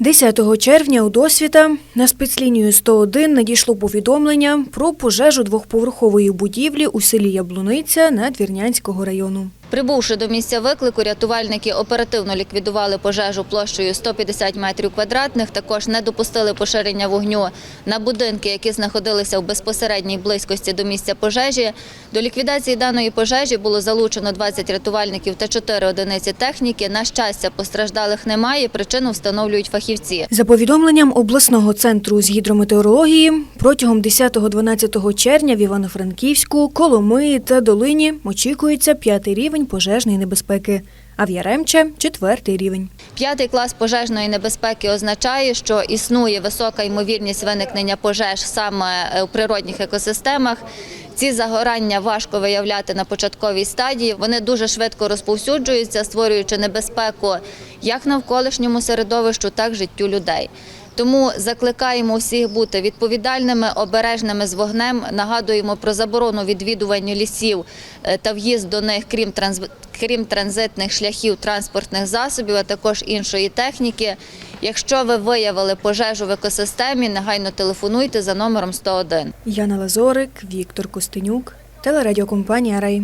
10 червня у досвіта на спецлінію 101 надійшло повідомлення про пожежу двохповерхової будівлі у селі Яблуниця Надвірнянського району. Прибувши до місця виклику, рятувальники оперативно ліквідували пожежу площею 150 метрів квадратних. Також не допустили поширення вогню на будинки, які знаходилися в безпосередній близькості до місця пожежі. До ліквідації даної пожежі було залучено 20 рятувальників та 4 одиниці техніки. На щастя, постраждалих немає. Причину встановлюють фахівці. За повідомленням обласного центру з гідрометеорології, протягом 10-12 червня в Івано-Франківську, Коломиї та Долині очікується п'ятий рівень пожежної небезпеки, а в Яремче – четвертий рівень. П'ятий клас пожежної небезпеки означає, що існує висока ймовірність виникнення пожеж саме е, у природних екосистемах. Ці загорання важко виявляти на початковій стадії. Вони дуже швидко розповсюджуються, створюючи небезпеку як навколишньому середовищу, так і життю людей. Тому закликаємо всіх бути відповідальними, обережними з вогнем. Нагадуємо про заборону відвідування лісів е, та в'їзд до них, крім крім транзитних шляхів транспортних засобів, а також іншої техніки. Якщо ви виявили пожежу в екосистемі, негайно телефонуйте за номером 101. Яна Лазорик, Віктор Костенюк, телерадіокомпанія «Рей».